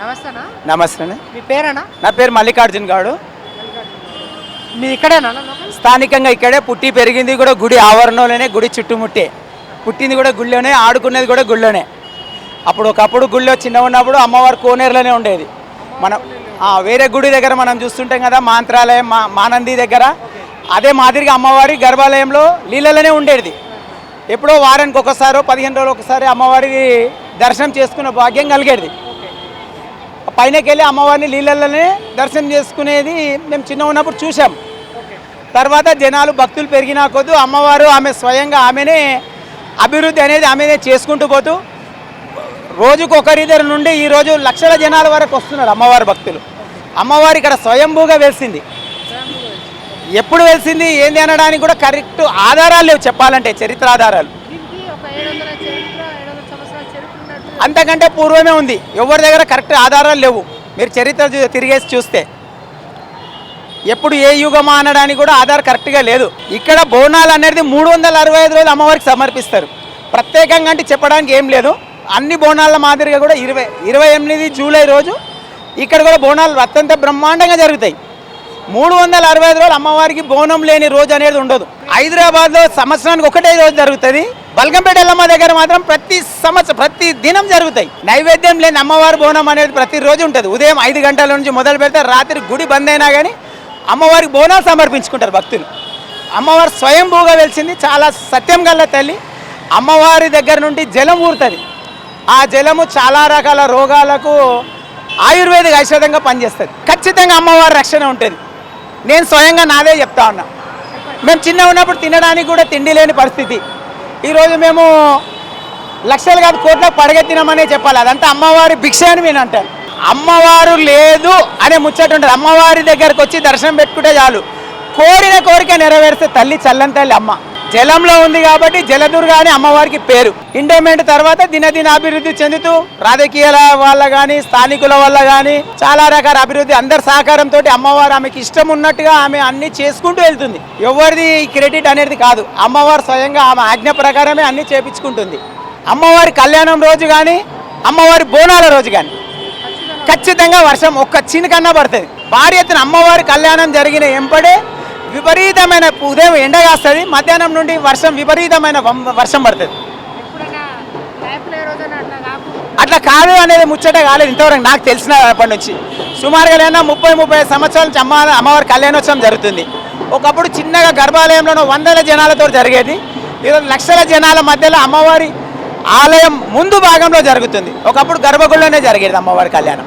నమస్తేనా? నమస్తే మీ పేరేనా? నా పేరు మల్లికార్జున్ గాడు మీ ఇక్కడేనా? స్థానికంగా ఇక్కడే పుట్టి పెరిగింది కూడా గుడి ఆవరణలోనే గుడి చుట్టుముట్టే. పుట్టింది కూడా గుళ్ళోనే ఆడుకునేది కూడా గుళ్ళోనే. అప్పుడు ఒకప్పుడు గుళ్ళో చిన్న ఉన్నప్పుడు అమ్మవారు కోనేరులోనే ఉండేది. మనం వేరే గుడి దగ్గర మనం చూస్తుంటాం కదా మాంత్రాలయం మా మానంది దగ్గర. అదే మాదిరిగా అమ్మవారి గర్భాలయంలో నీళ్ళలోనే ఉండేది. ఎప్పుడో వారానికి ఒకసారో పదిహేను రోజులు ఒకసారి అమ్మవారి దర్శనం చేసుకునే భాగ్యం కలిగేది. పైనకెళ్ళి అమ్మవారిని నీళ్ళల్లోనే దర్శనం చేసుకునేది మేము చిన్న ఉన్నప్పుడు చూసాం తర్వాత జనాలు భక్తులు పెరిగినా కొద్దు అమ్మవారు ఆమె స్వయంగా ఆమెనే అభివృద్ధి అనేది ఆమెనే చేసుకుంటూ పోతూ రోజుకు ఒకరిద్దరు నుండి ఈరోజు లక్షల జనాల వరకు వస్తున్నారు అమ్మవారి భక్తులు. అమ్మవారు ఇక్కడ స్వయంభూగా వెలిసింది. ఎప్పుడు వెలిసింది ఏంది అనడానికి కూడా కరెక్ట్ ఆధారాలు లేవు చెప్పాలంటే చరిత్ర ఆధారాలు దీనికి ఒక ఏడు వందల చరిత్ర ఏడు వందల సంవత్సరాల చరిత్ర ఉన్నట్టు అంతకంటే పూర్వమే ఉంది. ఎవరి దగ్గర కరెక్ట్ ఆధారాలు లేవు. మీరు చరిత్ర తిరిగేసి చూస్తే. ఎప్పుడు ఏ యుగమా అనడానికి కూడా ఆధార్ కరెక్ట్గా లేదు. ఇక్కడ బోనాలు అనేది మూడు వందల అరవై ఐదు రోజులు అమ్మవారికి సమర్పిస్తారు. ప్రత్యేకంగా అంటే చెప్పడానికి ఏం లేదు. అన్ని బోనాల మాదిరిగా కూడా ఇరవై ఇరవై ఎనిమిది జూలై రోజు ఇక్కడ కూడా బోనాలు అత్యంత బ్రహ్మాండంగా జరుగుతాయి. మూడు వందల అరవై ఐదు రోజులు అమ్మవారికి బోనం లేని రోజు అనేది ఉండదు. హైదరాబాద్లో సంవత్సరానికి ఒకటే రోజు జరుగుతుంది. బల్గంపేట ఎల్లమ్మ దగ్గర మాత్రం ప్రతి సంవత్సరం ప్రతి దినం జరుగుతాయి. నైవేద్యం లేని అమ్మవారి బోనం అనేది ప్రతిరోజు ఉంటుంది. ఉదయం ఐదు గంటల నుంచి మొదలు పెడితే రాత్రి గుడి బంద్ అయినా కానీ అమ్మవారికి బోనాలు సమర్పించుకుంటారు భక్తులు. అమ్మవారు స్వయంభూగా వెలిసింది చాలా సత్యం గల్ల తల్లి. అమ్మవారి దగ్గర నుండి జలం ఊరుతుంది. ఆ జలము చాలా రకాల రోగాలకు ఆయుర్వేదిక ఔషధంగా పనిచేస్తుంది. ఖచ్చితంగా అమ్మవారి రక్షణ ఉంటుంది. నేను స్వయంగా నాదే చెప్తా ఉన్నా. మేము చిన్న ఉన్నప్పుడు తినడానికి కూడా తిండి లేని పరిస్థితి. ఈరోజు మేము లక్షలు కాదు కోట్లకు పడగెత్తినామనే చెప్పాలి. అదంతా అమ్మవారి భిక్ష అని నేను అంటాను అమ్మవారు లేదు అనే ముచ్చట ఉంటుంది. అమ్మవారి దగ్గరకు వచ్చి దర్శనం పెట్టుకుంటే చాలు. కోరిన కోరిక నెరవేరిస్తే తల్లి చల్లని తల్లి అమ్మ. జలంలో ఉంది కాబట్టి జలదుర్గ అని అమ్మవారికి పేరు. ఇండోమెంట్ తర్వాత దినదిన అభివృద్ధి చెందుతూ రాజకీయాల వల్ల కానీ స్థానికుల వల్ల కానీ చాలా రకాల అభివృద్ధి అందరి సహకారంతో అమ్మవారు ఆమెకి ఇష్టం ఉన్నట్టుగా ఆమె అన్ని చేసుకుంటూ వెళ్తుంది. ఎవరిది క్రెడిట్ అనేది కాదు. అమ్మవారు స్వయంగా ఆమె ఆజ్ఞ ప్రకారమే అన్ని చేపించుకుంటుంది. అమ్మవారి కళ్యాణం రోజు కానీ అమ్మవారి బోనాల రోజు కానీ ఖచ్చితంగా వర్షం ఒక్క చినుకన్నా పడుతుంది. భారీ ఎత్తున అమ్మవారి కళ్యాణం జరిగిన ఎంపడే విపరీతమైన ఉదయం ఎండ కాస్తుంది మధ్యాహ్నం నుండి వర్షం విపరీతమైన వర్షం పడుతుంది. అట్లా కాదు అనేది ముచ్చట కాలేదు ఇంతవరకు నాకు తెలిసిన అప్పటి నుంచి. సుమారుగా లేదా ముప్పై ముప్పై సంవత్సరాల నుంచి అమ్మ అమ్మవారి కళ్యాణోత్సవం జరుగుతుంది. ఒకప్పుడు చిన్నగా గర్భాలయంలోనూ వందల జనాలతో జరిగేది. ఈరోజు లక్షల జనాల మధ్యలో అమ్మవారి ఆలయం ముందు భాగంలో జరుగుతుంది. ఒకప్పుడు గర్భగుడిలోనే జరిగేది అమ్మవారి కళ్యాణం.